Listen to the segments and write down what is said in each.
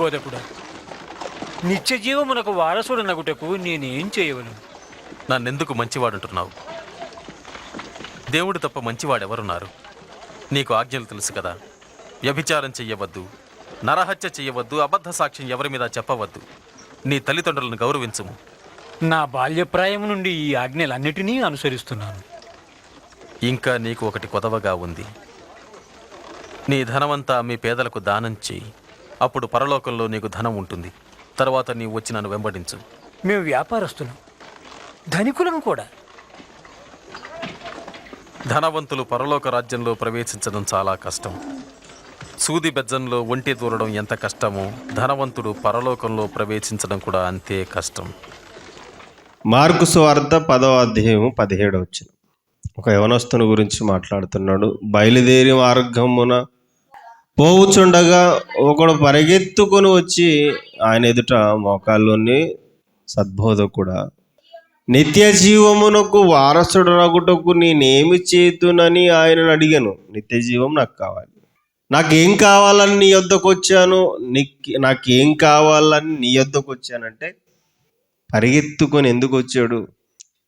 బోధకుడా. నిత్య జీవమునకు వారసుడు నగుటకు నేనేం చేయవలను? నన్నెందుకు మంచివాడంటున్నావు? దేవుడు తప్ప మంచివాడెవరున్నారు? నీకు ఆజ్ఞలు తెలుసు కదా. వ్యభిచారం చెయ్యవద్దు నరహత్య చెయ్యవద్దు అబద్ధ సాక్ష్యం ఎవరి మీద చెప్పవద్దు. నీ తల్లిదండ్రులను గౌరవించుము. నా బాల్యప్రాయం నుండి ఈ ఆజ్ఞలన్నిటినీ అనుసరిస్తున్నాను. ఇంకా నీకు ఒకటి కొదవగా ఉంది. నీ ధనమంతా మీ పేదలకు దానం చేయి అప్పుడు పరలోకంలో నీకు ధనం ఉంటుంది. తర్వాత నీవు వచ్చి నన్ను వెంబడించు. మేము వ్యాపారస్తులం. ధనికులం కూడా. ధనవంతులు పరలోక రాజ్యంలో ప్రవేశించడం చాలా కష్టం. సూది బెజ్జంలో ఒంటి దూరడం ఎంత కష్టమో ధనవంతుడు పరలోకంలో ప్రవేశించడం కూడా అంతే కష్టం. మార్కు సువార్త పదవ అధ్యాయం పదిహేడు వచ్చిన ఒక యవనస్తుని గురించి మాట్లాడుతున్నాడు. బయలుదేరి మార్గమున పోవుచుండగా ఒకడు పరిగెత్తుకొని వచ్చి ఆయన ఎదుట మోకాల్లోని సద్బోధకుడా నిత్య జీవమునకు వారసుడు రగుటకు నేనేమి చేతునని ఆయనను అడిగాను. నిత్య జీవం నాకు కావాలి. నాకేం కావాలని నీ యొద్దకు వచ్చాను? నాకేం కావాలని నీ యొద్దకు వచ్చానంటే పరిగెత్తుకొని ఎందుకు వచ్చాడు?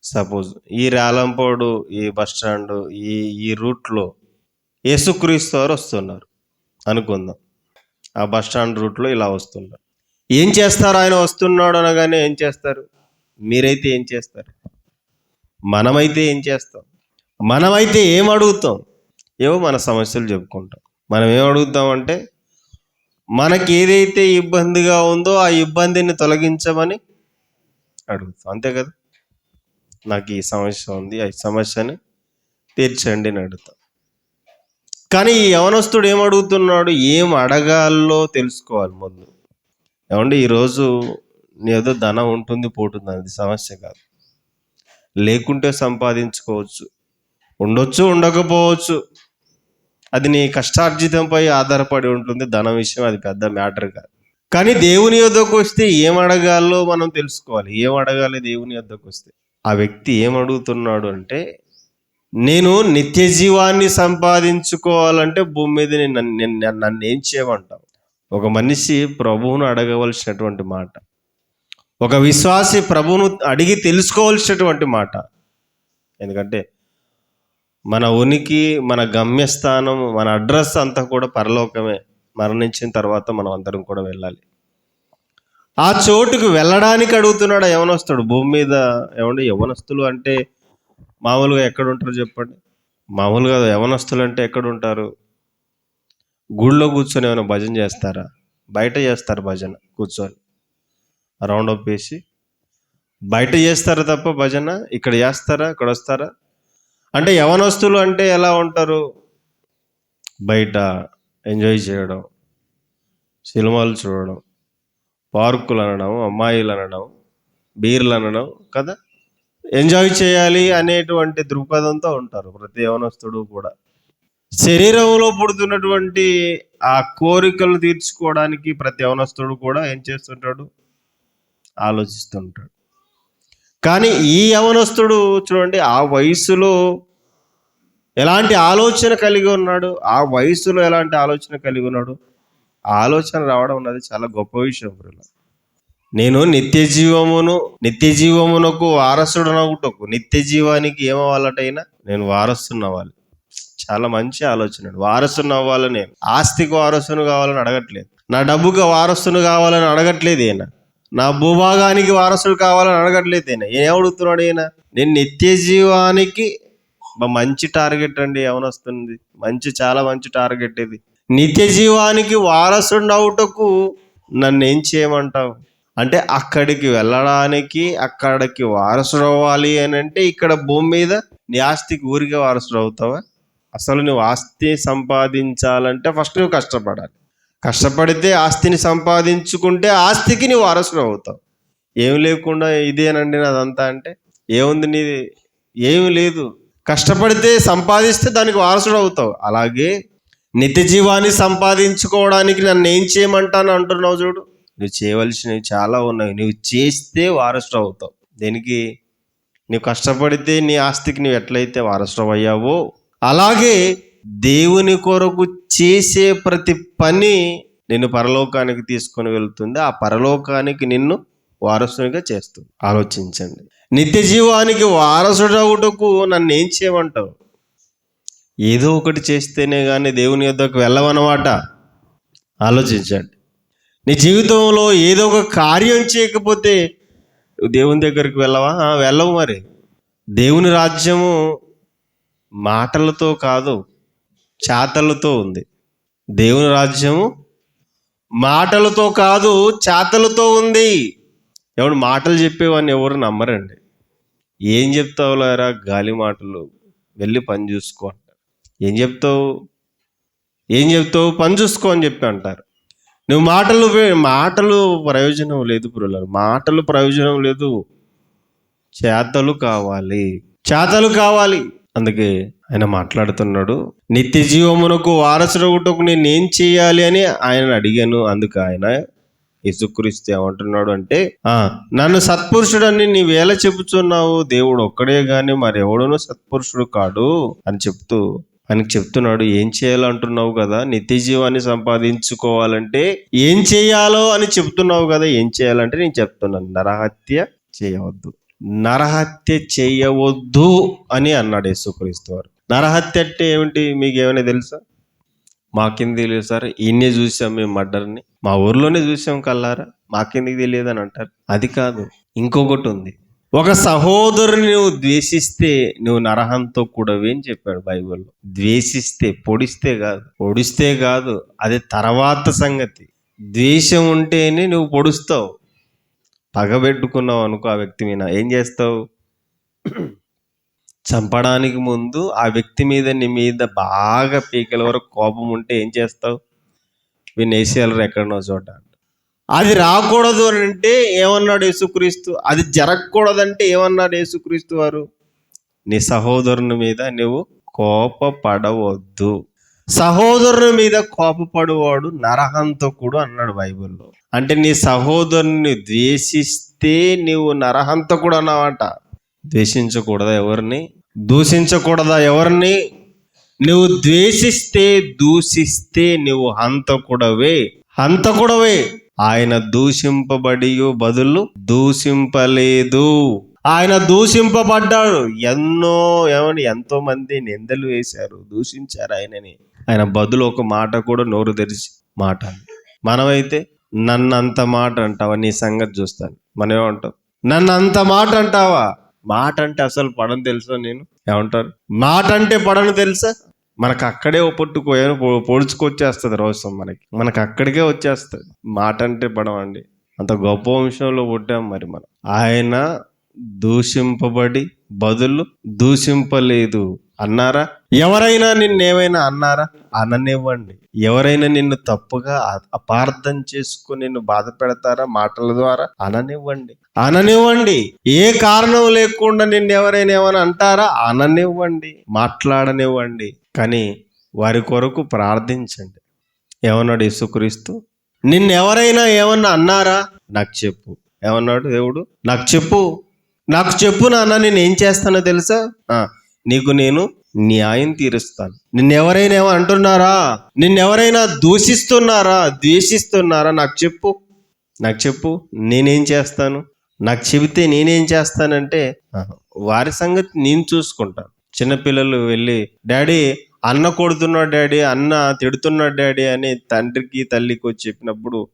సపోజ్ ఈ రాలంపోడు ఈ బస్ స్టాండ్ ఈ ఈ రూట్లో యేసుక్రీస్తు వారు వస్తున్నారు. అనుకుందాం. ఆ బస్ స్టాండ్ రూట్లో ఇలా వస్తున్నారు ఏం చేస్తారు? ఆయన వస్తున్నాడు అనగానే ఏం చేస్తారు? మీరైతే ఏం చేస్తారు? మనమైతే ఏం చేస్తాం? మనమైతే ఏం అడుగుతాం? ఏవో మన సమస్యలు చెప్పుకుంటాం. మనం ఏం అడుగుతామంటే మనకి ఏదైతే ఇబ్బందిగా ఉందో ఆ ఇబ్బందిని తొలగించమని అడుగుతాం. అంతే కదా? నాకు ఈ సమస్య ఉంది ఆ సమస్యని తీర్చండి అని అడుగుతాం. కానీ ఈ యవనస్తుడు ఏం అడుగుతున్నాడు? ఏం అడగాలో తెలుసుకోవాలి ముందు. ఏమంటే ఈరోజు ఏదో ధనం ఉంటుంది పోతుంది అది సమస్య కాదు. లేకుంటే సంపాదించుకోవచ్చు. ఉండొచ్చు ఉండకపోవచ్చు. అది నీ కష్టార్జితంపై ఆధారపడి ఉంటుంది. ధనం విషయం అది పెద్ద మ్యాటర్ కాదు. కానీ దేవుని యొద్దకు వస్తే ఏం అడగాలో మనం తెలుసుకోవాలి. ఏం అడగాలి దేవుని యొద్దకు వస్తే? ఆ వ్యక్తి ఏం అడుగుతున్నాడు అంటే నేను నిత్య జీవాన్ని సంపాదించుకోవాలంటే భూమి మీద నేను నన్ను- ఏం చేయమంటావు? ఒక మనిషి ప్రభువును అడగవలసినటువంటి మాట. ఒక విశ్వాసి ప్రభువును అడిగి తెలుసుకోవలసినటువంటి మాట. ఎందుకంటే మన ఉనికి మన గమ్యస్థానం మన అడ్రస్ అంతా కూడా పరలోకమే. మరణించిన తర్వాత మనం అందరం కూడా వెళ్ళాలి. ఆ చోటుకు వెళ్ళడానికి అడుగుతున్నాడు యవనస్తుడు? భూమి మీద ఏమంటే యవనస్తులు అంటే మామూలుగా ఎక్కడ ఉంటారు చెప్పండి? మామూలుగా యవనస్తులు అంటే ఎక్కడ ఉంటారు గుళ్ళో కూర్చొని ఏమైనా భజన చేస్తారా? బయట చేస్తారు భజన కూర్చొని. రౌండ్ అప్ వేసి బయట చేస్తారా తప్ప భజన ఇక్కడ చేస్తారా ఇక్కడ వస్తారా? అంటే యవనస్తులు అంటే ఎలా ఉంటారు? బయట ఎంజాయ్ చేయడం సినిమాలు చూడడం పార్కులు అనడం అమ్మాయిలు అనడం బీర్లు అనడం కదా? ఎంజాయ్ చేయాలి అనేటువంటి దృక్పథంతో ఉంటారు ప్రతి యవనస్తుడు కూడా. శరీరంలో పుడుతున్నటువంటి ఆ కోరికలు తీర్చుకోవడానికి ప్రతి యవనస్తుడు కూడా ఏం చేస్తుంటాడు? ఆలోచిస్తుంటాడు. కానీ ఈ యవనస్తుడు చూడండి ఆ వయసులో ఎలాంటి ఆలోచన కలిగి ఉన్నాడు? ఆ వయసులో ఎలాంటి ఆలోచన కలిగి ఉన్నాడు? ఆలోచన రావడం అన్నది చాలా గొప్ప విషయం. ప్రియుల. నేను నిత్య జీవమును నిత్య జీవమునకు వారసుడనగుటకు నిత్య జీవానికి ఏమవ్వాలటైనా నేను వారస్తున్న అవ్వాలి చాలా మంచి ఆలోచన వారసును అవ్వాలి నేను ఆస్తికి వారసును కావాలని అడగట్లేదు. నా డబ్బుకి వారసును కావాలని అడగట్లేదు ఈయన. నా భూభాగానికి వారసుడు కావాలని అడగట్లేదు ఈయన. ఏం అడుగుతున్నాడు ఈయన? నేను నిత్య జీవానికి మంచి టార్గెట్ అండి ఏమనొస్తుంది? మంచి చాలా మంచి టార్గెట్ ఇది. నిత్య జీవానికి వారసుడు అవుటకు నన్ను ఏం చేయమంటావు? అంటే అక్కడికి వెళ్ళడానికి అక్కడికి వారసుడు అవ్వాలి అని అంటే ఇక్కడ భూమి మీద నీ ఆస్తికి ఊరికే వారసుడు అవుతావా అసలు నువ్వు ఆస్తి సంపాదించాలంటే ఫస్ట్ నువ్వు కష్టపడాలి. కష్టపడితే ఆస్తిని సంపాదించుకుంటే ఆస్తికి నువ్వు వారసుడు అవుతావు ఏం లేకుండా ఇదేనండి నాదంతా అంటే? ఏముంది నీది ఏమి లేదు. కష్టపడితే సంపాదిస్తే దానికి వారసుడు అవుతావు అలాగే నిత్య జీవాన్ని సంపాదించుకోవడానికి నన్ను ఏం చేయమంటాను అంటున్నావు చూడు. నువ్వు చేయవలసినవి చాలా ఉన్నాయి. నువ్వు చేస్తే వారసుడు అవుతావు. దేనికి? నువ్వు కష్టపడితే నీ ఆస్తికి నువ్వు ఎట్లయితే వారసుడు అయ్యావో అలాగే దేవుని కొరకు చేసే ప్రతి పని నిన్ను పరలోకానికి తీసుకొని వెళ్తుంది. ఆ పరలోకానికి నిన్ను వారసునిగా చేస్తుంది. ఆలోచించండి. నిత్య జీవానికి వారసుడవుటకు నన్ను ఏం చేయమంటావు? ఏదో ఒకటి చేస్తేనే కానీ దేవుని యొద్దకు వెళ్ళవన్నమాట. ఆలోచించండి. నీ జీవితంలో ఏదో ఒక కార్యం చేయకపోతే దేవుని దగ్గరికి వెళ్ళవా? వెళ్ళవు మరి. దేవుని రాజ్యము మాటలతో కాదు చాతలతో ఉంది. దేవుని రాజ్యము మాటలతో కాదు చాతలతో ఉంది. ఎవడు మాటలు చెప్పేవాడిని ఎవరు నమ్మరండి. ఏం చెప్తావు లేరా? గాలి మాటలు. వెళ్ళి పని చూసుకో అంటారు. ఏం చెప్తావు? ఏం చెప్తావు? పని చూసుకో అని చెప్పి అంటారు. నువ్వు మాటలు మాటలు ప్రయోజనం లేదు పురులారు. మాటలు ప్రయోజనం లేదు. చేతలు కావాలి. చేతలు కావాలి. అందుకే ఆయన మాట్లాడుతున్నాడు. నిత్య జీవమునకు వారసుడగుటకు నేను ఏం చేయాలి అని ఆయన అడిగాను. అందుకు ఆయన యేసుక్రీస్తు ఏమంటున్నాడు అంటే నన్ను సత్పురుషుడని నీవేళ చెబుతున్నావు. దేవుడు ఒక్కడే గాని మరెవడునూ సత్పురుషుడు కాడు అని చెప్తూ ఆయనకు చెప్తున్నాడు ఏం చేయాలంటున్నావు కదా? నిత్య జీవాన్ని సంపాదించుకోవాలంటే ఏం చేయాలో అని చెప్తున్నావు కదా? ఏం చేయాలంటే నేను చెప్తున్నాను నరహత్య చేయవద్దు. నరహత్య చేయవద్దు అని అన్నాడు యేసుక్రీస్తు వారు. నరహత్య అంటే ఏమిటి? మీకు ఏమైనా తెలుసా? మాకెందుకు తెలియదు సార్ ఈయన్నే చూసాం మేము మర్డర్ని. మా ఊర్లోనే చూసాం కల్లారా మాకెందుకు తెలియదు అని అంటారు. అది కాదు ఇంకొకటి ఉంది. ఒక సహోదరుని నువ్వు ద్వేషిస్తే నువ్వు నరహంతో కూడవి అని చెప్పాడు బైబిల్లో. ద్వేషిస్తే పొడిస్తే కాదు. పొడిస్తే కాదు. అది తర్వాత సంగతి. ద్వేషం ఉంటేనే నువ్వు పొడుస్తావు. పగబెట్టుకున్నావు అనుకో ఆ వ్యక్తి మీద. ఏం చేస్తావు? చంపడానికి ముందు ఆ వ్యక్తి మీద నీ మీద బాగా పీకల వరకు కోపం ఉంటే ఏం చేస్తావు? వీళ్ళు వేసేయాలరు ఎక్కడనో చోట. అది రాకూడదు అని అంటే ఏమన్నాడు యేసుక్రీస్తు? అది జరగకూడదంటే ఏమన్నాడు యేసుక్రీస్తు వారు? నీ సహోదరుని మీద నువ్వు కోపపడవద్దు. సహోదరుని మీద కోపపడువాడు నరహంతకుడు అన్నాడు బైబిల్లో. అంటే నీ సహోదరుని ద్వేషిస్తే నీవు నరహంతకుడు అన్నావట ద్వేషించకూడదా ఎవరిని? దూషించకూడదా ఎవరిని? నువ్వు ద్వేషిస్తే దూషిస్తే నువ్వు హంతకుడవే. హంతకుడవే. ఆయన దూషింపబడి బదులు దూషింపలేదు. ఆయన దూషింపబడ్డాడు. ఎన్నో ఏమని ఎంతో మంది నిందలు వేశారు దూషించారు ఆయనని. ఆయన బదులు ఒక మాట కూడా నోరు తెరిచి మాట మనమైతే నన్ను అంత మాట అంటావా? నీ సంగతి చూస్తాను. మనం ఏమంటాం? నన్ను అంత మాట అంటావా? మాట అంటే అసలు పడని తెలుసా నేను? ఏమంటారు? మాట అంటే పడని తెలుసా? మనకు అక్కడే పొట్టుకోయాను పొడుచుకొచ్చేస్తుంది రోజు మనకి మనకు. అక్కడికే వచ్చేస్తుంది. మాట అంటే పడవండి అంత గొప్ప వంశంలో పుట్టాం మరి మనం. ఆయన దూషింపబడి బదులు దూషింపలేదు. అన్నారా? ఎవరైనా నిన్నేమైనా అన్నారా? అననివ్వండి. ఎవరైనా నిన్ను తప్పుగా అపార్థం చేసుకుని నిన్ను బాధ పెడతారా? మాటల ద్వారా అననివ్వండి. అననివ్వండి. ఏ కారణం లేకుండా నిన్ను ఎవరైనా ఏమైనా అంటారా? అననివ్వండి. మాట్లాడనివ్వండి. కానీ వారి కొరకు ప్రార్థించండి. ఏమన్నాడు యేసుక్రీస్తు? నిన్నెవరైనా ఏమన్నా అన్నారా? నాకు చెప్పు. ఏమన్నాడు దేవుడు? నాకు చెప్పు. నాకు చెప్పు నాన్న నేను ఏం చేస్తానో తెలుసా? నీకు నేను న్యాయం తీరుస్తాను. నిన్నెవరైనా ఏమో అంటున్నారా? నిన్నెవరైనా దూషిస్తున్నారా? ద్వేషిస్తున్నారా? నాకు చెప్పు. నాకు చెప్పు. నేనేం చేస్తాను? నాకు చెబితే నేనేం చేస్తానంటే వారి సంగతి నేను చూసుకుంటాను. చిన్నపిల్లలు వెళ్ళి డాడీ అన్న కొడుతున్నాడు డాడీ అన్న తిడుతున్నాడు డాడీ అని తండ్రికి తల్లికి వచ్చి చెప్పినప్పుడు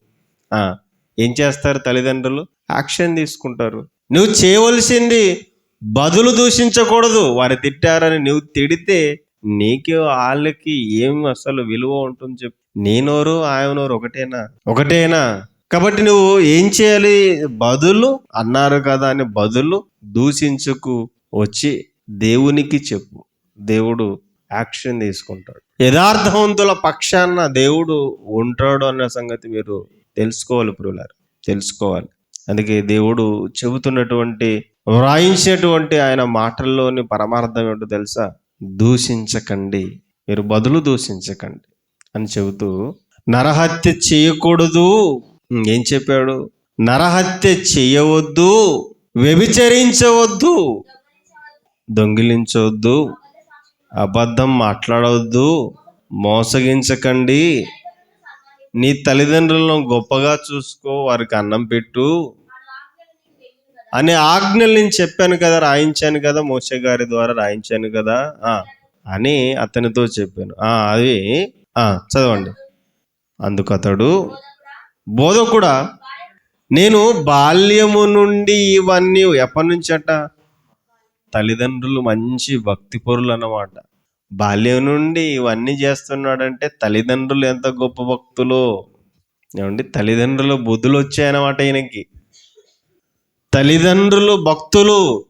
ఏం చేస్తారు తల్లిదండ్రులు? యాక్షన్ తీసుకుంటారు. నువ్వు చేయవలసింది బదులు దూషించకూడదు. వారు తిట్టారని నువ్వు తిడితే నీకు వాళ్ళకి ఏం అసలు విలువ ఉంటుంది చెప్పు. నేనోరు ఆయనోరు ఒకటేనా? ఒకటేనా? కాబట్టి నువ్వు ఏం చేయాలి? బదులు అన్నారు కదా అని బదులు దూషించుకు. వచ్చి దేవునికి చెప్పు. దేవుడు యాక్షన్ తీసుకుంటాడు. యథార్థవంతుల పక్షాన దేవుడు ఉంటాడు అన్న సంగతి మీరు తెలుసుకోవాలి ప్రియులారు. తెలుసుకోవాలి. అందుకే దేవుడు చెబుతున్నటువంటి వ్రాయించినటువంటి ఆయన మాటల్లోని పరమార్థం ఏంటో తెలుసా? దూషించకండి. మీరు బదులు దూషించకండి అని చెబుతూ నరహత్య చేయకూడదు. ఏం చెప్పాడు? నరహత్య చేయవద్దు వ్యభిచరించవద్దు. దొంగిలించవద్దు అబద్ధం మాట్లాడవద్దు మోసగించకండి. నీ తల్లిదండ్రులను గొప్పగా చూసుకో వారికి అన్నం పెట్టు అనే ఆజ్ఞలు నేను చెప్పాను కదా రాయించాను కదా మోసే గారి ద్వారా రాయించాను కదా అని అతనితో చెప్పాను. అది అవి చదవండి. అందుకు అతడు బోధ కూడా నేను బాల్యము నుండి ఇవన్నీ ఎప్పటి నుంచి అట తల్లిదండ్రులు మంచి భక్తి పరులు అన్నమాట. బాల్యం నుండి ఇవన్నీ చేస్తున్నాడంటే తల్లిదండ్రులు ఎంత గొప్ప భక్తులు. ఏమండి? తల్లిదండ్రులు బుద్ధులు వచ్చాయన్నమాట ఈయనకి. తల్లిదండ్రులు భక్తులు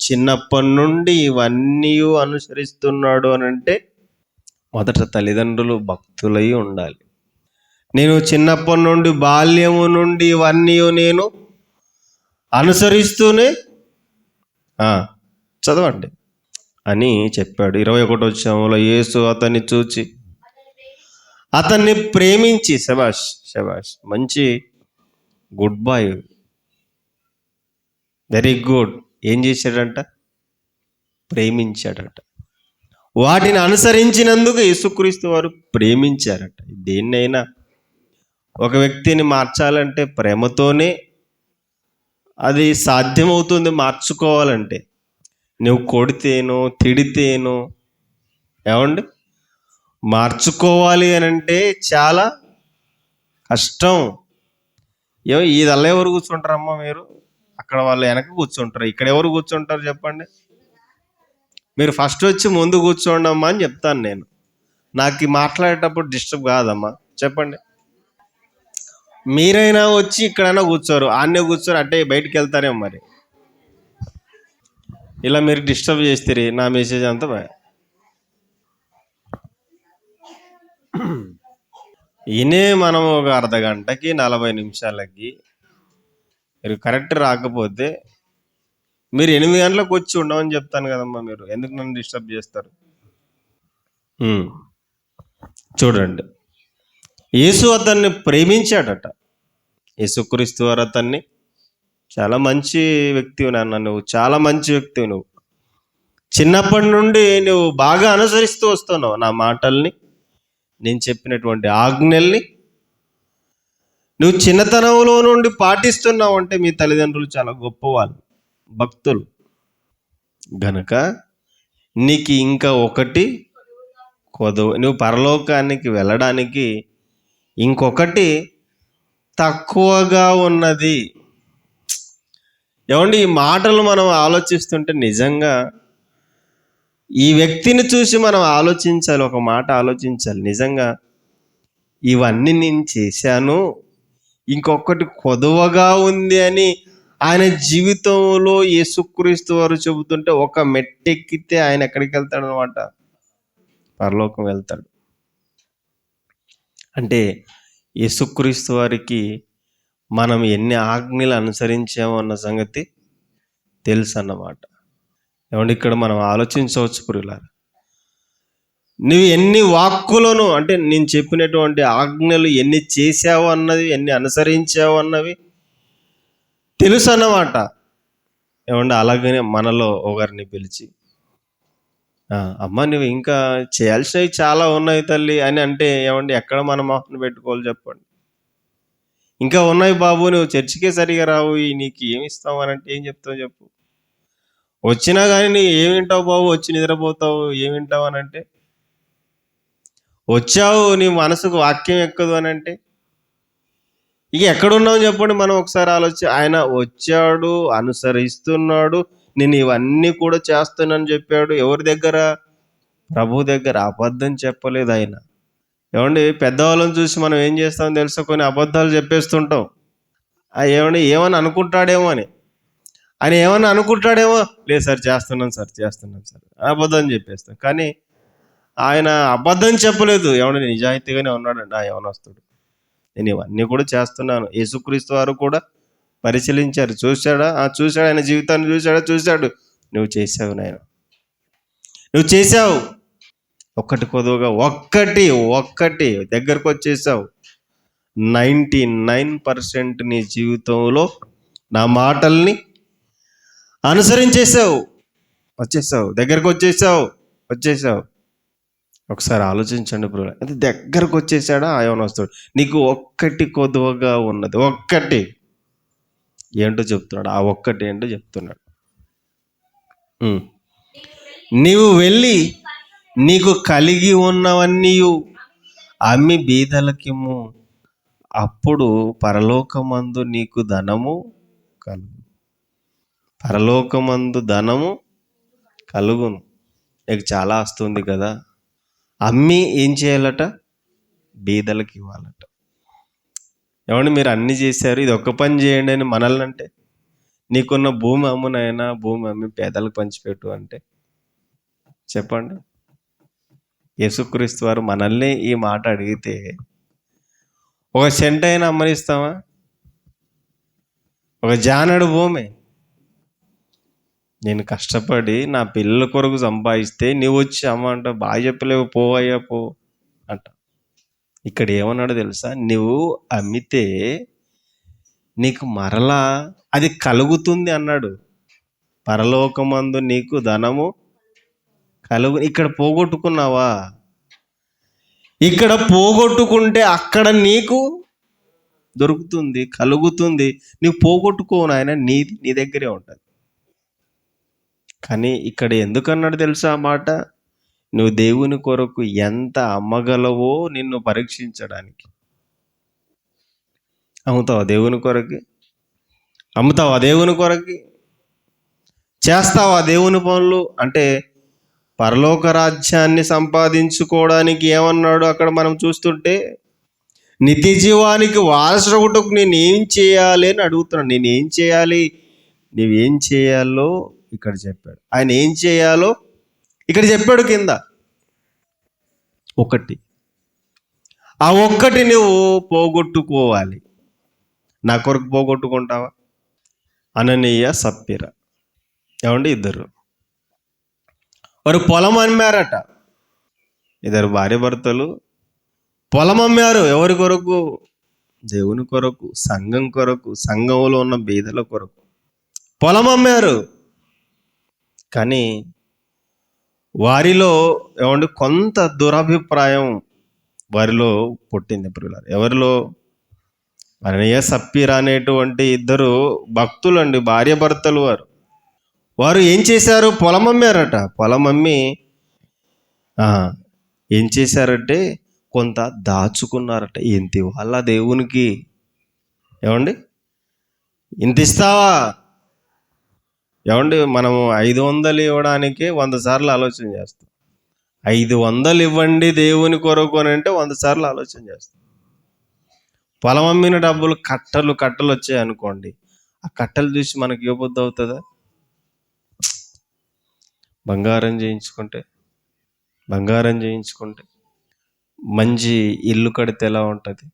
చిన్నప్పటి నుండి ఇవన్నీ అనుసరిస్తున్నాడు అని అంటే మొదట తల్లిదండ్రులు భక్తులై ఉండాలి. నేను చిన్నప్పటి నుండి బాల్యము నుండి ఇవన్నీ నేను అనుసరిస్తూనే చదవండి. అని చెప్పాడు. ఇరవై ఒకటో వచ్చాములో యేసు అతన్ని చూచి అతన్ని ప్రేమించి శబాష్ శబాష్ మంచి గుడ్ బాయ్ వెరీ గుడ్ ఏం చేశాడంట? ప్రేమించాడట. వాటిని అనుసరించినందుకు యేసుక్రీస్తు వారు ప్రేమించారట. దేన్నైనా ఒక వ్యక్తిని మార్చాలంటే ప్రేమతోనే అది సాధ్యమవుతుంది మార్చుకోవాలంటే. నువ్వు కొడితేనో తిడితేనో ఏమండి? మార్చుకోవాలి అని అంటే చాలా కష్టం. ఏమో ఇదల్లా ఎవరు కూర్చుంటారమ్మా మీరు? అక్కడ వాళ్ళు వెనక కూర్చుంటారు. ఇక్కడ ఎవరు కూర్చుంటారు చెప్పండి? మీరు ఫస్ట్ వచ్చి ముందు కూర్చోండి అమ్మా అని చెప్తాను నేను. నాకు ఈ మాట్లాడేటప్పుడు డిస్టర్బ్ కాదమ్మా. చెప్పండి. మీరైనా వచ్చి ఇక్కడైనా కూర్చోరు. ఆన్నే కూర్చోరు. అట్టే బయటికి వెళ్తారేమో మరి. ఇలా మీరు డిస్టర్బ్ చేస్తారు నా మెసేజ్ అంతా ఇనే మనం ఒక అర్ధ గంటకి నలభై నిమిషాలకి మీరు కరెక్ట్ రాకపోతే మీరు ఎనిమిది గంటలకు వచ్చి ఉండమని చెప్తాను కదమ్మా మీరు. ఎందుకు నన్ను డిస్టర్బ్ చేస్తారు? చూడండి. యేసు అతన్ని ప్రేమించాడట. యేసుక్రీస్తు వారు అతన్ని చాలా మంచి వ్యక్తివి నాన్న నువ్వు చాలా మంచి వ్యక్తివి నువ్వు. చిన్నప్పటి నుండి నువ్వు బాగా అనుసరిస్తూ వస్తున్నావు నా మాటల్ని నేను చెప్పినటువంటి ఆజ్ఞల్ని. నువ్వు చిన్నతనంలో నుండి పాటిస్తున్నావు అంటే మీ తల్లిదండ్రులు చాలా గొప్పవాళ్ళు భక్తులు. గనక నీకు ఇంకా ఒకటి కొదవ నువ్వు పరలోకానికి వెళ్ళడానికి ఇంకొకటి తక్కువగా ఉన్నది. ఏమండి ఈ మాటలు మనం ఆలోచిస్తుంటే నిజంగా ఈ వ్యక్తిని చూసి మనం ఆలోచించాలి ఒక మాట ఆలోచించాలి. నిజంగా ఇవన్నీ నేను చేశాను ఇంకొకటి కొదవగా ఉంది అని ఆయన జీవితంలో యేసుక్రీస్తు వారు చెబుతుంటే ఒక మెట్టెక్కితే ఆయన ఎక్కడికి వెళ్తాడు అనమాట పరలోకం వెళ్తాడు. అంటే యేసుక్రీస్తు వారికి మనం ఎన్ని ఆజ్ఞలు అనుసరించామో అన్న సంగతి తెలుసు అన్నమాట ఏమంటే ఇక్కడ మనం ఆలోచించవచ్చు పురులారా నువ్వు ఎన్ని వాక్కులను అంటే నేను చెప్పినటువంటి ఆజ్ఞలు ఎన్ని చేశావు అన్నది ఎన్ని అనుసరించావు అన్నవి తెలుసు అన్నమాట ఏమంటే అలాగనే మనలో ఒకరిని పిలిచి అమ్మ నువ్వు ఇంకా చేయాల్సినవి చాలా ఉన్నాయి తల్లి అని అంటే ఏమండి ఎక్కడ మనం మొహం పెట్టుకోవాలి చెప్పండి. ఇంకా ఉన్నాయి బాబు నువ్వు చర్చికే సరిగా రావు నీకు ఏమి ఇస్తావు అని అంటే ఏం చెప్తావు చెప్పు. వచ్చినా కానీ నువ్వు ఏమి వింటావు బాబు? వచ్చి నిద్రపోతావు ఏమి వింటావు అని అంటే? వచ్చావు నీ మనసుకు వాక్యం ఎక్కదు అని అంటే? ఇక ఎక్కడున్నావు చెప్పండి మనం ఒకసారి ఆలోచి ఆయన వచ్చాడు అనుసరిస్తున్నాడు నేను ఇవన్నీ కూడా చేస్తున్నాను చెప్పాడు. ఎవరి దగ్గర? ప్రభు దగ్గర. అబద్ధం చెప్పలేదు ఆయన. ఏమండి పెద్దవాళ్ళని చూసి మనం ఏం చేస్తామో తెలుసా? కొన్ని అబద్ధాలు చెప్పేస్తుంటాం. ఆ ఏమండి ఏమని అనుకుంటాడేమో అని. ఆయన ఏమని అనుకుంటాడేమో? లేదు సార్ చేస్తున్నాను సార్ చేస్తున్నాను సార్. అబద్ధం చెప్పేస్తాం. కానీ ఆయన అబద్ధం చెప్పలేదు. ఏమన్నా నిజాయితీగానే ఉన్నాడండి. ఆ యవనస్తుడు నేను ఇవన్నీ కూడా చేస్తున్నాను. యేసుక్రీస్తు వారు కూడా పరిశీలించారు. చూశాడా? ఆ చూశాడు ఆయన జీవితాన్ని చూశాడా? చూశాడు. నువ్వు చేసావు నాయన. నువ్వు చేసావు ఒక్కటి కొదువుగా ఒక్కటి ఒక్కటి దగ్గరకు వచ్చేసావు. నైంటీ నైన్ పర్సెంట్ నీ జీవితంలో నా మాటల్ని అనుసరించేసావు వచ్చేసావు దగ్గరకు వచ్చేసావు వచ్చేసావు. ఒకసారి ఆలోచించండి బ్రో. అది దగ్గరకు వచ్చేసాడా ఆ వస్తాడు. నీకు ఒక్కటి కొద్దువగా ఉన్నది ఒక్కటి. ఏంటో చెప్తున్నాడు ఆ ఒక్కటి ఏంటో చెప్తున్నాడు. నీవు వెళ్ళి నీకు కలిగి ఉన్నవన్నీ అమ్మి బీదలకిమ్ము. అప్పుడు పరలోకమందు నీకు ధనము కలుగు పరలోకమందు ధనము కలుగును. నీకు చాలా వస్తుంది కదా. అమ్మి ఏం చేయాలట? బీదలకి ఇవ్వాలట. ఏమండి మీరు అన్ని చేశారు ఇది ఒక్క పని చేయండి అని మనల్ని అంటే నీకున్న భూమి అమ్మునైనా భూమి అమ్మి పేదలకు పంచిపెట్టు అంటే చెప్పండి. యేసుక్రీస్తు వారు మనల్ని ఈ మాట అడిగితే ఒక సెంట్ అయినా అమ్మనిస్తామా ఒక జానడు భూమి నేను కష్టపడి నా పిల్లల కొరకు సంపాదిస్తే నీవు వచ్చి అమ్మ అంట బాగా చెప్పలేవు పో అయ్యా పో అంట. ఇక్కడ ఏమన్నాడు తెలుసా? నువ్వు అమ్మితే నీకు మరలా అది కలుగుతుంది అన్నాడు. పరలోకమందు నీకు ధనము కలుగు ఇక్కడ పోగొట్టుకున్నావా? ఇక్కడ పోగొట్టుకుంటే అక్కడ నీకు దొరుకుతుంది కలుగుతుంది. నీవు పోగొట్టుకోవు నాయన నీ నీ దగ్గరే ఉంటుంది. కానీ ఇక్కడ ఎందుకన్నాడు తెలుసా ఆ మాట? నువ్వు దేవుని కొరకు ఎంత అమ్మగలవో నిన్ను పరీక్షించడానికి. అమ్ముతావా దేవుని కొరకి? అమ్ముతావా దేవుని కొరకి? చేస్తావా దేవుని పనులు? అంటే పరలోక రాజ్యాన్ని సంపాదించుకోవడానికి ఏమన్నాడు? అక్కడ మనం చూస్తుంటే నిత్య జీవానికి వారసుడుకు నేను ఏం చేయాలి అని అడుగుతున్నాను నేనేం చేయాలి? నువ్వేం చేయాలో ఇక్కడ చెప్పాడు. ఆయన ఏం చేయాలో ఇక్కడ చెప్పాడు కింద. ఒకటి. ఆ ఒక్కటి నువ్వు పోగొట్టుకోవాలి. నా కొరకు పోగొట్టుకుంటావా? అననీయ సప్పిర. ఏమండి ఇద్దరు? వారు పొలం అమ్మారట. ఇద్దరు భార్య భర్తలు పొలం అమ్మారు. ఎవరి కొరకు? దేవుని కొరకు సంఘం కొరకు సంఘంలో ఉన్న బీదల కొరకు. పొలం అమ్మారు. కానీ వారిలో ఏమండి కొంత దురభిప్రాయం వారిలో పుట్టింది ప్రియులారు. ఎవరిలో? అననీయ సప్పీరా అనేటువంటి ఇద్దరు భక్తులండి భార్య భర్తలు వారు. వారు ఏం చేశారు? పొలం అమ్మారట పొలం అమ్మి ఏం చేశారంటే కొంత దాచుకున్నారట. ఇంత వాళ్ళ దేవునికి? ఏమండి? ఇంత ఇస్తావా? ఏమండి మనము ఐదు వందలు ఇవ్వడానికి వంద సార్లు ఆలోచన చేస్తాం. ఐదు వందలు ఇవ్వండి దేవుని కొరకు అని అంటే వంద సార్లు ఆలోచన చేస్తాం. పొలం అమ్మిన డబ్బులు కట్టలు కట్టలు వచ్చాయి అనుకోండి ఆ కట్టలు చూసి మనకి ఇవ్వబుద్ధి అవుతుందా? బంగారం చేయించుకుంటే బంగారం చేయించుకుంటే మంచి ఇల్లు కడితే ఎలా ఉంటుంది?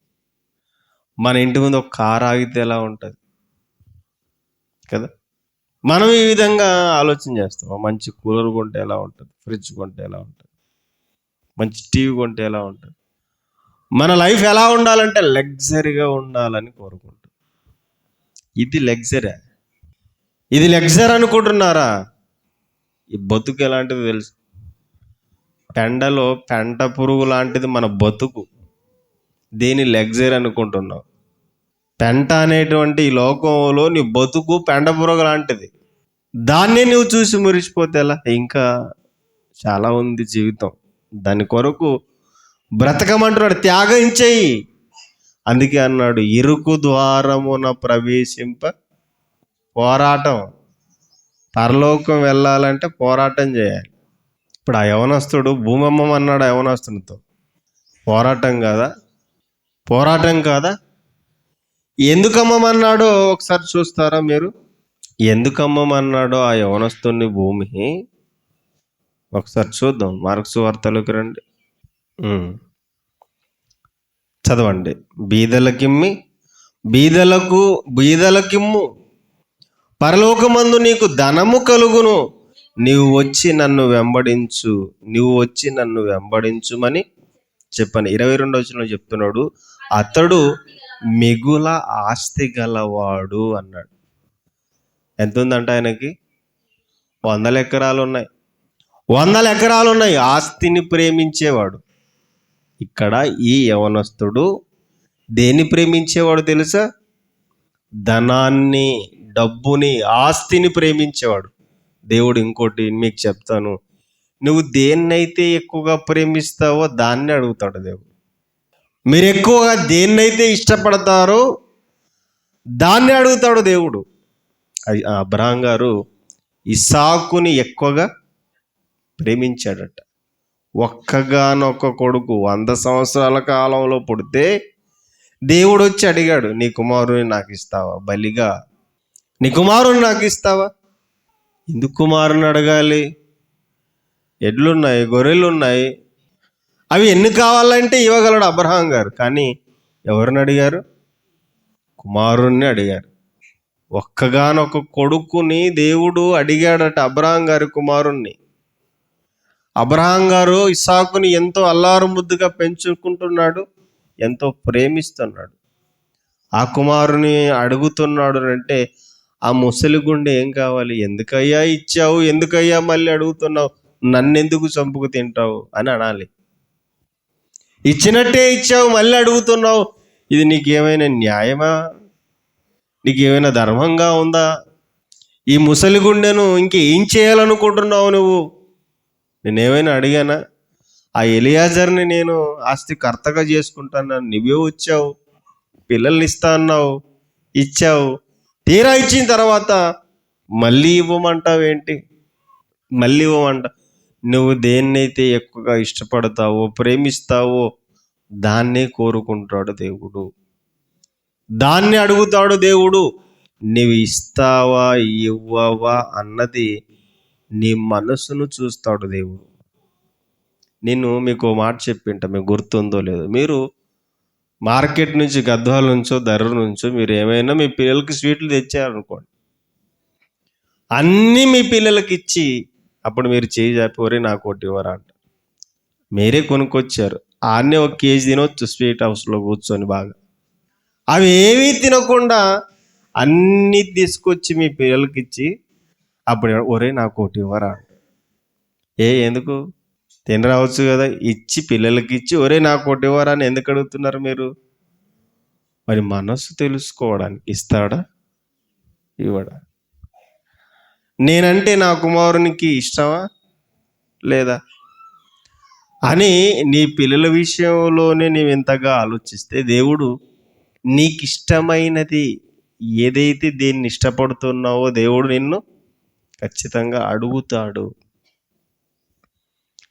మన ఇంటి ముందు ఒక కారు ఆగితే ఎలా ఉంటుంది? కదా? మనం ఈ విధంగా ఆలోచన చేస్తాం. మంచి కూలర్ కొంటే ఎలా ఉంటుంది? ఫ్రిడ్జ్ కొంటే ఎలా ఉంటుంది? మంచి టీవీ కొంటే ఎలా ఉంటుంది? మన లైఫ్ ఎలా ఉండాలంటే లగ్జరీగా ఉండాలని కోరుకుంటాం. ఇది లగ్జరీ. ఇది లగ్జరీ అనుకుంటున్నారా? ఈ బతుకు ఎలాంటిది తెలుసు. పెండలో పెంట పురుగు లాంటిది మన బతుకు. దీని లెగ్జర్ అనుకుంటున్నావు పెంట అనేటువంటి ఈ లోకంలో నీ బతుకు పెంట పురుగు లాంటిది. దాన్నే నువ్వు చూసి మురిసిపోతే ఎలా? ఇంకా చాలా ఉంది జీవితం. దాని కొరకు బ్రతకమంటున్నాడు త్యాగం చేయి అందుకే అన్నాడు ఇరుకు ద్వారమున ప్రవేశింప పోరాటం. పరలోకం వెళ్ళాలంటే పోరాటం చేయాలి. ఇప్పుడు ఆ యవనస్తుడు భూమమ్మం అన్నాడు ఆ యవనస్తునితో. పోరాటం కాదా? పోరాటం కాదా? ఎందుకమ్మమన్నాడో ఒకసారి చూస్తారా మీరు? ఎందుకమ్మమన్నాడో ఆ యవనస్తుని భూమి? ఒకసారి చూద్దాం. మార్క్స్ వార్తలకు రండి. చదవండి. బీదలకిమ్మి బీదలకు బీదలకిమ్ము పరలోకమందు నీకు ధనము కలుగును. నీవు వచ్చి నన్ను వెంబడించు. నీవు వచ్చి నన్ను వెంబడించుమని చెప్పాను ఇరవై రెండు వచ్చిన చెప్తున్నాడు. అతడు మిగుల ఆస్తి గలవాడు అన్నాడు. ఎంత ఉందంట ఆయనకి? వందల ఎకరాలు ఉన్నాయి వందల ఎకరాలు ఉన్నాయి ఆస్తిని ప్రేమించేవాడు. ఇక్కడ ఈ యవనస్తుడు దేన్ని ప్రేమించేవాడు తెలుసా? ధనాన్ని డబ్బుని ఆస్తిని ప్రేమించేవాడు. దేవుడు ఇంకోటి మీకు చెప్తాను. నువ్వు దేన్నైతే ఎక్కువగా ప్రేమిస్తావో దాన్ని అడుగుతాడు దేవుడు. మీరు ఎక్కువగా దేన్నైతే ఇష్టపడతారో దాన్ని అడుగుతాడు దేవుడు. అది గారు ఇసాకుని ఎక్కువగా ప్రేమించాడట. ఒక్కగానొక్క కొడుకు వంద సంవత్సరాల కాలంలో పుడితే దేవుడు వచ్చి అడిగాడు నీ కుమారుని నాకు ఇస్తావా? బలిగా నీ కుమారుని నాకు ఇస్తావా? ఎందుకు కుమారుని అడగాలి? ఎడ్లున్నాయి గొర్రెలు ఉన్నాయి అవి ఎన్ని కావాలంటే ఇవ్వగలడు అబ్రహాం గారు. కానీ ఎవరిని అడిగారు? కుమారుణ్ణి అడిగారు. ఒక్కగానొక్క కొడుకుని దేవుడు అడిగాడట అబ్రహాం గారి కుమారుణ్ణి. అబ్రహాం గారు ఇసాకుని ఎంతో అల్లారు ముద్దుగా పెంచుకుంటున్నాడు ఎంతో ప్రేమిస్తున్నాడు. ఆ కుమారుని అడుగుతున్నాడు అంటే ఆ ముసలి గుండె ఏం కావాలి? ఎందుకయ్యా ఇచ్చావు? ఎందుకయ్యా మళ్ళీ అడుగుతున్నావు? నన్నెందుకు చంపుకు తింటావు? అని అనాలి. ఇచ్చినట్టే ఇచ్చావు మళ్ళీ అడుగుతున్నావు? ఇది నీకేమైనా న్యాయమా? నీకేమైనా ధర్మంగా ఉందా? ఈ ముసలి గుండెను ఇంకేం చేయాలనుకుంటున్నావు నువ్వు? నేనేమైనా అడిగానా? ఆ ఎలియాజర్ని నేను ఆస్తి కర్తగా చేసుకుంటాను? నువ్వే వచ్చావు. పిల్లల్ని ఇస్తా అన్నావు. ఇచ్చావు. తీరా ఇచ్చిన తర్వాత మళ్ళీ ఇవ్వమంటావేంటి? మళ్ళీ ఇవ్వమంట. నువ్వు దేన్నైతే ఎక్కువగా ఇష్టపడతావో ప్రేమిస్తావో దాన్నే కోరుకుంటాడు దేవుడు. దాన్ని అడుగుతాడు దేవుడు నీవు ఇస్తావా ఇవ్వవా అన్నది నీ మనసును చూస్తాడు దేవుడు. నేను మీకు మాట చెప్పింట మీకు గుర్తుందో లేదో. మీరు మార్కెట్ నుంచి గద్వాల నుంచో ధర నుంచో మీరు ఏమైనా మీ పిల్లలకి స్వీట్లు తెచ్చారనుకోండి. అన్నీ మీ పిల్లలకి ఇచ్చి అప్పుడు మీరు చేయి చాపి ఒరే నాకు ఒకటి ఇవ్వరా అంట. మీరే కొనుక్కొచ్చారు. ఆన్నే ఒక కేజీ తినవచ్చు స్వీట్ హౌస్లో కూర్చొని బాగా. అవి ఏమీ తినకుండా అన్నీ తీసుకొచ్చి మీ పిల్లలకి ఇచ్చి అప్పుడు ఒరే నాకు ఒకటి ఇవ్వరా అంట. ఏ ఎందుకు? తిని రావచ్చు కదా? ఇచ్చి పిల్లలకి ఇచ్చి ఒరే నాకు కొట్టేవారా? అని ఎందుకు అడుగుతున్నారు మీరు? మరి మనసు తెలుసుకోవడానికి ఇస్తాడా? ఇవ్వడా? నేనంటే నా కుమారునికి ఇష్టమా లేదా? అని నీ పిల్లల విషయంలోనే నీవు ఎంతగా ఆలోచిస్తే దేవుడు నీకు ఇష్టమైనది ఏదైతే దేన్ని ఇష్టపడుతున్నావో దేవుడు నిన్ను ఖచ్చితంగా అడుగుతాడు.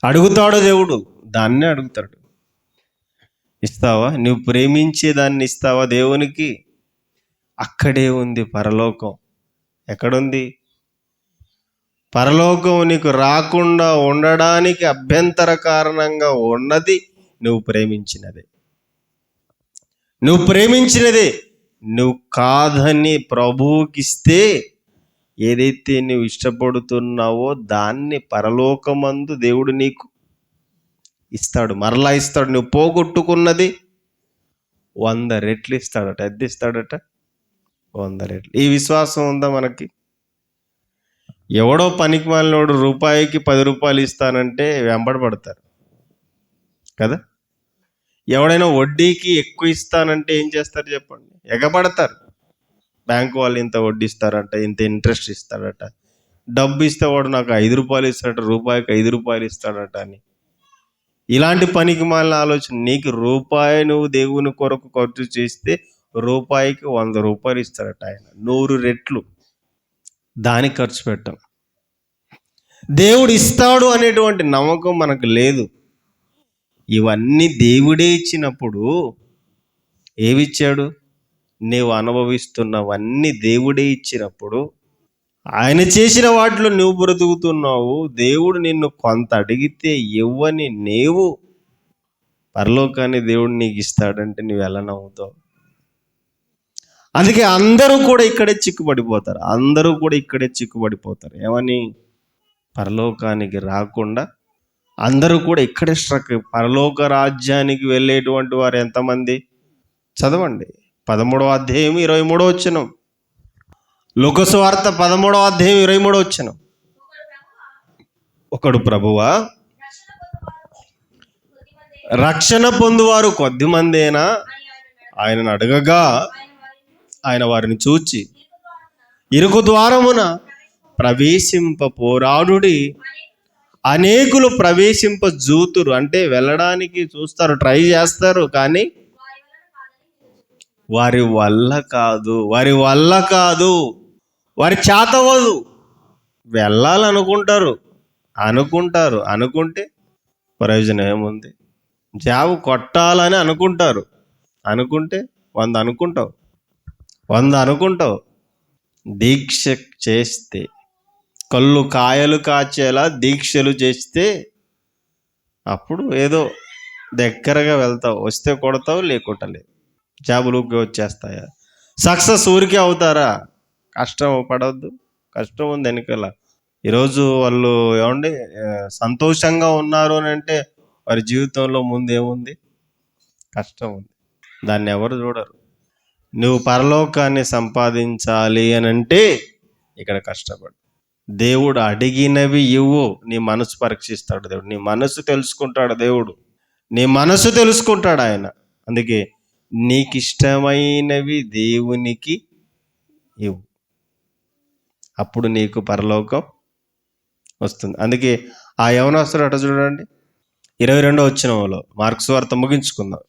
అడుగుతాడు దేవుడు? దాన్నే అడుగుతాడు. ఇస్తావా? నువ్వు ప్రేమించే దాన్ని ఇస్తావా దేవునికి? అక్కడే ఉంది పరలోకం. ఎక్కడుంది? పరలోకం నీకు రాకుండా ఉండడానికి అభ్యంతర కారణంగా ఉన్నది నువ్వు ప్రేమించినదే. నువ్వు ప్రేమించినదే. నువ్వు కాదని ప్రభువుకిస్తే ఏదైతే నువ్వు ఇష్టపడుతున్నావో దాన్ని పరలోకమందు దేవుడు నీకు ఇస్తాడు. మరలా ఇస్తాడు. నువ్వు పోగొట్టుకున్నది వంద రెట్లు ఇస్తాడట. ఎంత ఇస్తాడట? వంద రెట్లు. ఈ విశ్వాసం ఉందా మనకి? ఎవడో పనికి మాలినోడు రూపాయికి పది రూపాయలు ఇస్తానంటే వెంబడపడతారు కదా? ఎవడైనా వడ్డీకి ఎక్కువ ఇస్తానంటే ఏం చేస్తారు చెప్పండి? ఎగబడతారు. బ్యాంకు వాళ్ళు ఇంత వడ్డీ ఇంత ఇంట్రెస్ట్ ఇస్తాడట. డబ్బు ఇస్తే వాడు నాకు ఐదు రూపాయలు ఇస్తాడట రూపాయికి ఐదు రూపాయలు ఇస్తాడట అని. ఇలాంటి పనికి మాలిన ఆలోచన. నీకు రూపాయి నువ్వు దేవుని కొరకు ఖర్చు చేస్తే రూపాయికి వంద రూపాయలు ఇస్తాడట ఆయన. నూరు రెట్లు. దానికి ఖర్చు పెట్టాం. దేవుడు ఇస్తాడు అనేటువంటి నమ్మకం మనకు లేదు. ఇవన్నీ దేవుడే ఇచ్చినప్పుడు ఏమిచ్చాడు? నీవు అనుభవిస్తున్నవన్నీ దేవుడే ఇచ్చినప్పుడు ఆయన చేసిన వాటిలో నువ్వు బ్రతుకుతున్నావు దేవుడు నిన్ను కొంత అడిగితే ఇవ్వని నీవు పరలోకాన్ని దేవుడు నీకు ఇస్తాడంటే నువ్వు ఎలా నవ్వుతావు? అందుకే అందరూ కూడా ఇక్కడే చిక్కుపడిపోతారు అందరూ కూడా ఇక్కడే చిక్కుపడిపోతారు ఏమని? పరలోకానికి రాకుండా అందరూ కూడా ఇక్కడే స్ట్రక్ పరలోక రాజ్యానికి వెళ్ళేటువంటి వారు ఎంతమంది? చదవండి. పదమూడవ అధ్యాయం ఇరవై మూడో వచ్చిన లోకస్వార్త పదమూడవ అధ్యాయం ఇరవై మూడో వచ్చిన ఒకడు ప్రభువా రక్షణ పొందువారు కొద్ది మందేనా ఆయనను అడగగా ఆయన వారిని చూచి ఇరుకు ద్వారమున ప్రవేశింప పోరాడుడి. అనేకులు ప్రవేశింప జూతురు. అంటే వెళ్ళడానికి చూస్తారు ట్రై చేస్తారు కానీ వారి వల్ల కాదు వారి వల్ల కాదు వారి చేతవదు వెళ్ళాలనుకుంటారు అనుకుంటారు అనుకుంటే ప్రయోజనం ఏముంది? జాబు కొట్టాలని అనుకుంటారు అనుకుంటే వంద అనుకుంటావు వంద అనుకుంటావు. దీక్ష చేస్తే కళ్ళు కాయలు కాచేలా దీక్షలు చేస్తే అప్పుడు ఏదో దగ్గరగా వెళ్తావు వస్తే కొడతావు లేకుండా లేదు. జాబులుకి వచ్చేస్తాయా? సక్సెస్ ఊరికే అవుతారా? కష్టం పడవద్దు కష్టం ఉంది వెనకాల. ఈరోజు వాళ్ళు ఏమండి? సంతోషంగా ఉన్నారు అని అంటే వారి జీవితంలో ముందేముంది కష్టం ఉంది. దాన్ని ఎవరు చూడరు. నువ్వు పరలోకాన్ని సంపాదించాలి అని అంటే ఇక్కడ కష్టపడు. దేవుడు అడిగినవి ఇవ్వు. నీ మనసు పరీక్షిస్తాడు దేవుడు. నీ మనసు తెలుసుకుంటాడు దేవుడు. నీ మనసు తెలుసుకుంటాడు ఆయన. అందుకే నీకిష్టమైనవి దేవునికి ఇవ్వు. అప్పుడు నీకు పరలోకం వస్తుంది. అందుకే ఆ యవనస్తుడు అట చూడండి? ఇరవై రెండో వచ్చినంలో మార్క్స్ వార్త ముగించుకుందాం.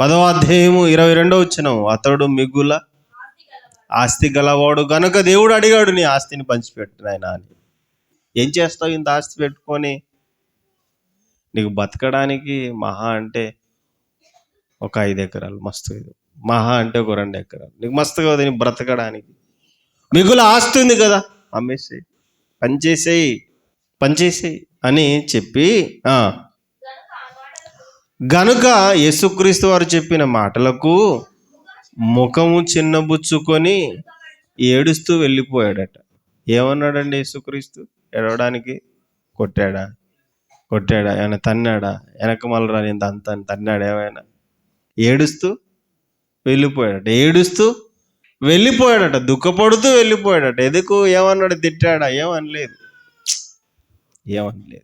పదవ అధ్యాయము ఇరవై రెండో వచ్చినం అతడు మిగుల ఆస్తి గలవాడు కనుక దేవుడు అడిగాడు నీ ఆస్తిని పంచిపెట్టినాయన అని. ఏం చేస్తావు ఇంత ఆస్తి పెట్టుకొని? నీకు బతకడానికి మహా అంటే ఒక ఐదు ఎకరాలు మస్తు. మహా అంటే ఒక రెండు ఎకరాలు. నీకు మస్తు కదా నీ బ్రతకడానికి. మిగులు ఆస్తి ఉంది కదా. అమ్మేసేయి. పనిచేసేయి. పనిచేసేయి అని చెప్పి గనుక యేసుక్రీస్తు వారు చెప్పిన మాటలకు ముఖము చిన్నబుచ్చుకొని ఏడుస్తూ వెళ్ళిపోయాడట. ఏమన్నాడండి యేసుక్రీస్తు? ఏడవడానికి? కొట్టాడా? కొట్టాడా? ఆయన తన్నాడా? వెనక మళ్ళరా నేను అంత తన్నాడా ఏమైనా? ఏడుస్తూ వెళ్ళిపోయాడట. ఏడుస్తూ వెళ్ళిపోయాడట. దుఃఖపడుతూ వెళ్ళిపోయాడట. ఎందుకు? ఏమన్నాడు? తిట్టాడా? ఏమనలేదు. ఏమనలేదు.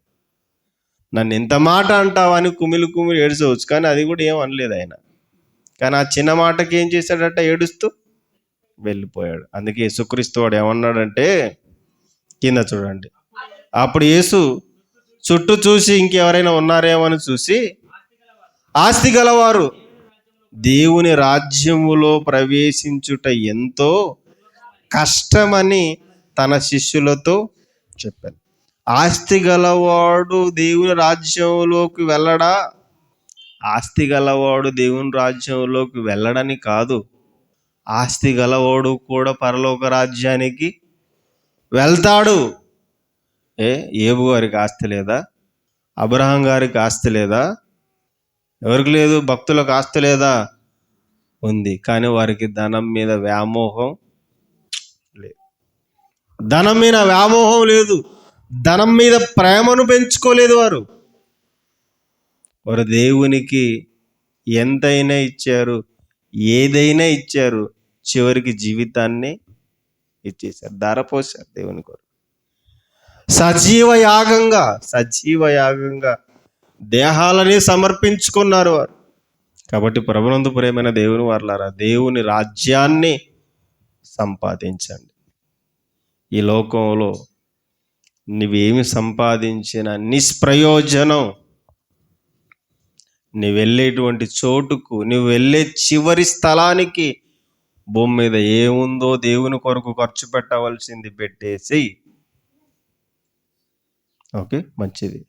నన్ను ఎంత మాట అంటావని కుమిలి కుమిలి ఏడ్చవచ్చు. కానీ అది కూడా ఏమనలేదు ఆయన. కానీ ఆ చిన్న మాటకి ఏం చేశాడట? ఏడుస్తూ వెళ్ళిపోయాడు. అందుకే యేసుక్రీస్తు వాడు ఏమన్నాడంటే కింద చూడండి. అప్పుడు యేసు చుట్టూ చూసి ఇంకెవరైనా ఉన్నారేమో అని చూసి ఆస్తి గలవారు దేవుని రాజ్యములో ప్రవేశించుట ఎంతో కష్టమని తన శిష్యులతో చెప్పాను. ఆస్తి గలవాడు దేవుని రాజ్యంలోకి వెళ్ళడా? ఆస్తి గలవాడు దేవుని రాజ్యంలోకి వెళ్ళడని కాదు. ఆస్తి గలవాడు కూడా పరలోక రాజ్యానికి వెళ్తాడు. ఏ? ఏబు గారికి ఆస్తి లేదా? అబ్రహం గారికి ఆస్తి లేదా? ఎవరికి లేదు భక్తులకు ఆస్తి లేదా? ఉంది. కానీ వారికి ధనం మీద వ్యామోహం లేదు. ధనం మీద వ్యామోహం లేదు. ధనం మీద ప్రేమను పెంచుకోలేదు వారు. వారు దేవునికి ఎంతైనా ఇచ్చారు ఏదైనా ఇచ్చారు చివరికి జీవితాన్ని ఇచ్చేశారు ధారపోశారు దేవుని కొరకు. సజీవ యాగంగా సజీవ యాగంగా దేహాలని సమర్పించుకున్నారు వారు. కాబట్టి ప్రభునందు ప్రేమైన దేవుని వారులారా దేవుని రాజ్యాన్ని సంపాదించండి. ఈ లోకంలో నువ్వేమి సంపాదించిన నిష్ప్రయోజనం నువ్వు వెళ్ళేటువంటి చోటుకు నువ్వు వెళ్ళే చివరి స్థలానికి భూమి మీద ఏముందో దేవుని కొరకు ఖర్చు పెట్టవలసింది పెట్టేసి ఓకే మంచిది.